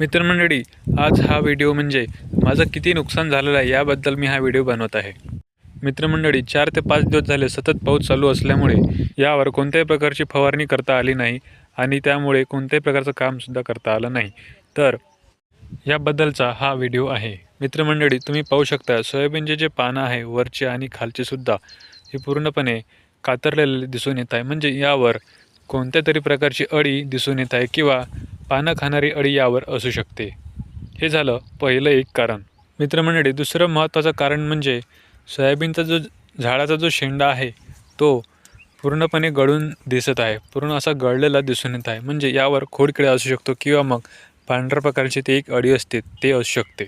मित्रमंडळी आज हा व्हिडिओ म्हणजे माझं किती नुकसान झालेलं आहे याबद्दल मी हा व्हिडिओ बनवत आहे. मित्रमंडळी चार ते पाच दिवस झाले सतत पाऊस चालू असल्यामुळे यावर कोणत्याही प्रकारची फवारणी करता आली नाही आणि त्यामुळे कोणत्याही प्रकारचं कामसुद्धा करता आलं नाही. तर याबद्दलचा हा व्हिडिओ आहे. मित्रमंडळी तुम्ही पाहू शकता सोयाबीनचे जे पानं आहे वरचे आणि खालचेसुद्धा हे पूर्णपणे कातरलेले दिसून येत आहे. म्हणजे यावर कोणत्या तरी प्रकारची अळी दिसून येत आहे किंवा पानं खाणारी अळी यावर असू शकते. हे झालं पहिलं एक कारण. मित्रमंडळी दुसरं महत्त्वाचं कारण म्हणजे सोयाबीनचा जो झाडाचा जो शेंडा आहे तो पूर्णपणे गळून दिसत आहे. पूर्ण असा गळलेला दिसून येत आहे. म्हणजे यावर खोडकिडा असू शकतो किंवा मग पांढऱ्या प्रकारची ती एक अळी असते ते असू शकते.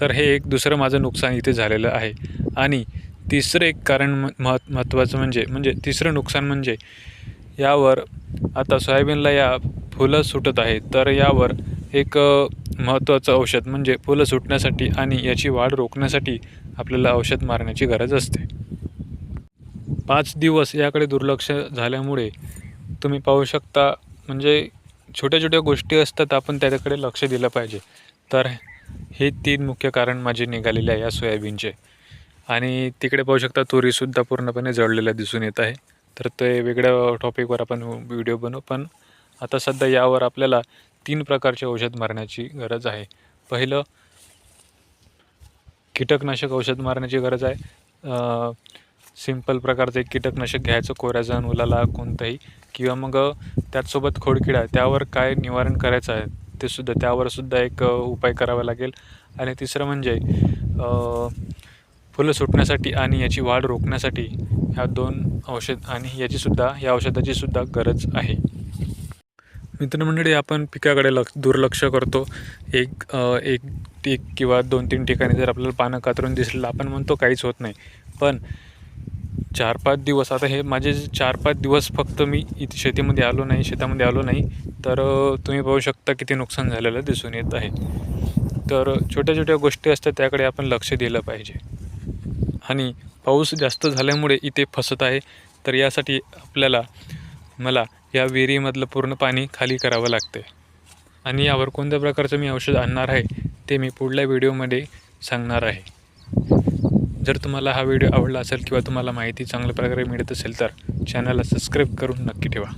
तर हे एक दुसरं माझं नुकसान इथे झालेलं आहे. आणि तिसरं एक कारण म महत्त्वाचं म्हणजे म्हणजे तिसरं नुकसान म्हणजे यावर आता सोयाबीनला या फुलं सुटत आहे तर यावर एक महत्त्वाचं औषध म्हणजे फुलं सुटण्यासाठी आणि याची वाढ रोखण्यासाठी आपल्याला औषध मारण्याची गरज असते. पाच दिवस याकडे दुर्लक्ष झाल्यामुळे तुम्ही पाहू शकता म्हणजे छोट्या छोट्या गोष्टी असतात आपण त्याच्याकडे लक्ष दिलं पाहिजे. तर हे तीन मुख्य कारण माझे निघालेले आहे या सोयाबीनचे. आणि तिकडे पाहू शकता तुरीसुद्धा पूर्णपणे जळलेला दिसून येत आहे. तर ते वेगळ्या टॉपिकवर आपण व्हिडिओ बनवू पण आता सध्या यावर आपल्याला तीन प्रकारचे औषध मारण्याची गरज आहे. पहिलं कीटकनाशक औषध मारण्याची गरज आहे. सिंपल प्रकारचं एक कीटकनाशक घ्यायचं कोऱ्याजण उलाला कोणतंही. किंवा मग त्याचसोबत खोडकिडा आहे, त्यावर काय निवारण करायचं आहे ते सुद्धा त्यावर सुद्धा एक उपाय करावा लागेल. आणि तिसरं म्हणजे फुलं सुटण्यासाठी आणि याची वाढ रोखण्यासाठी ह्या दोन औषध आणि याचीसुद्धा या औषधाची सुद्धा गरज आहे. मित्रमंडळी आपण पिकाकडे लक्ष दुर्लक्ष करतो. एक एक एक किंवा दोन तीन ठिकाणी जर आपल्याला पानं कातरून दिसलं आपण म्हणतो काहीच होत नाही. पण चार पाच दिवस आता हे माझे चार पाच दिवस फक्त मी इथे शेतीमध्ये आलो नाही शेतामध्ये आलो नाही तर तुम्ही पाहू शकता किती नुकसान झालेलं दिसून येत आहे. तर छोट्या छोट्या गोष्टी असतात त्याकडे आपण लक्ष दिलं पाहिजे. आणि पाऊस जास्त झाल्यामुळे इथे फसत आहे तर यासाठी आपल्याला मला या विहिरीमधलं पूर्ण पाणी खाली करावं लागते आणि यावर कोणत्या प्रकारचं मी औषध आणणार आहे ते मी पुढल्या व्हिडिओमध्ये सांगणार आहे. जर तुम्हाला हा व्हिडिओ आवडला असेल किंवा तुम्हाला माहिती चांगल्या प्रकारे मिळत असेल तर चॅनलला सबस्क्राईब करून नक्की ठेवा.